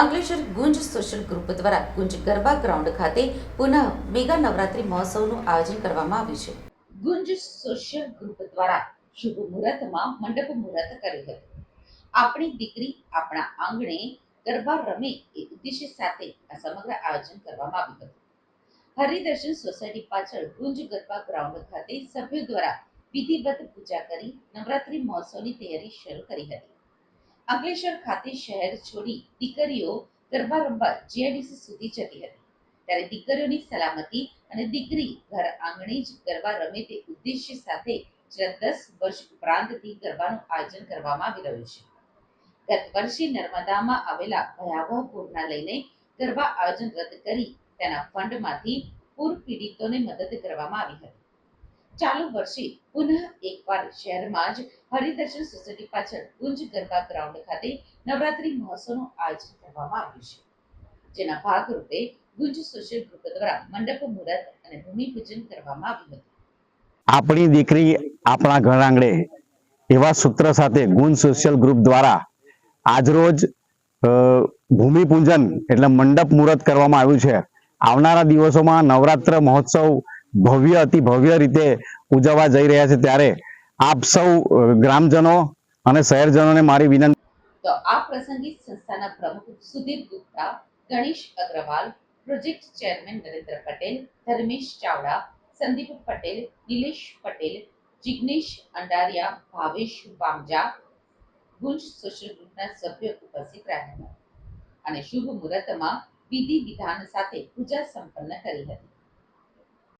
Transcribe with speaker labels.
Speaker 1: અંકલેશ્વર ગુંજ social group દ્વારા ગુંજ garba ground ખાતે પુનઃ મેગા નવરાત્રી મહોત્સવનું આયોજન કરવામાં આવ્યું છે. ગુંજ સોશિયલ ગ્રુપ દ્વારા શુભ મુહૂર્તમાં મંડપ મુહૂર્ત કર્યું હતું. આપણી દીકરી આપણા આંગણે ગરબા રમે એ ઉદ્દેશ્ય સાથે આ સમગ્ર આયોજન કરવામાં આવ્યું હતું. હરિદર્શન સોસાયટી પાછળ ગુંજ ગરબા ગ્રાઉન્ડ ખાતે સભ્યો દ્વારા વિધિવત પૂજા કરી નવરાત્રી મહોત્સવની તૈયારી શરૂ કરી હતી. અંકલેશ્વર ખાતે શહેર છોડી દીકરીઓ ગરબા રમવા જીઆઈડીસી સુધી જતી હતી. ત્યારે દીકરીઓની સલામતી અને દીકરી ઘર આંગણે જ ગરબા રમે તે ઉદ્દેશ્ય સાથે છેલ્લા દસ વર્ષ ઉપરાંતથી ગરબાનું આયોજન કરવામાં આવી રહ્યું છે. ગત વર્ષે નર્મદામાં આવેલા ભયાવહ પૂરના લઈને ગરબા આયોજન રદ કરી તેના ફંડમાંથી પૂર પીડિતોને મદદ કરવામાં આવી હતી. ચાલુ વર્ષે પુનઃ એકવાર શહેરમાં જ હરિદર્શન સોસાયટી પાછળ ગુંજ ગરબા ગ્રાઉન્ડ ખાતે નવરાત્રી મહોત્સવનું આયોજન કરવામાં આવ્યું છે. જેના ભાગરૂપે ગુંજ સોશિયલ ગ્રુપ દ્વારા મંડપ, મુહૂર્ત અને ભૂમિપૂજન કરવામાં આવ્યું હતું.
Speaker 2: આપણી દીકરી આપણા ઘર આંગણે એવા સૂત્ર સાથે ગુણ સોશિયલ ગ્રુપ દ્વારા આજરોજ ભૂમિપૂજન એટલે મંડપ, મુહૂર્ત કરવામાં આવ્યું છે. આવનારા દિવસોમાં નવરાત્ર મહોત્સવ ભવ્ય, અતિ ભવ્ય રીતે ઉજવવા જઈ રહ્યા છે ત્યારે આપ સૌ ગ્રામજનો અને શહેરજનોને મારી વિનંતી
Speaker 1: તો આ પ્રસંગે સંસ્થાના પ્રમુખ Sudhir Gupta, Ganesh Agrawal, project chairman Narendra Patel, Dharmesh Chavda, Sandeep Patel, Nilesh Patel, Jignesh Andariya, Bhavesh Pamja Gunj social ગ્રુપના સભ્યો ઉપસ્થિત રહ્યા અને શુભ મુહૂર્તમાં વિધિ વિધાન સાથે પૂજા સંપન્ન કરી હતી.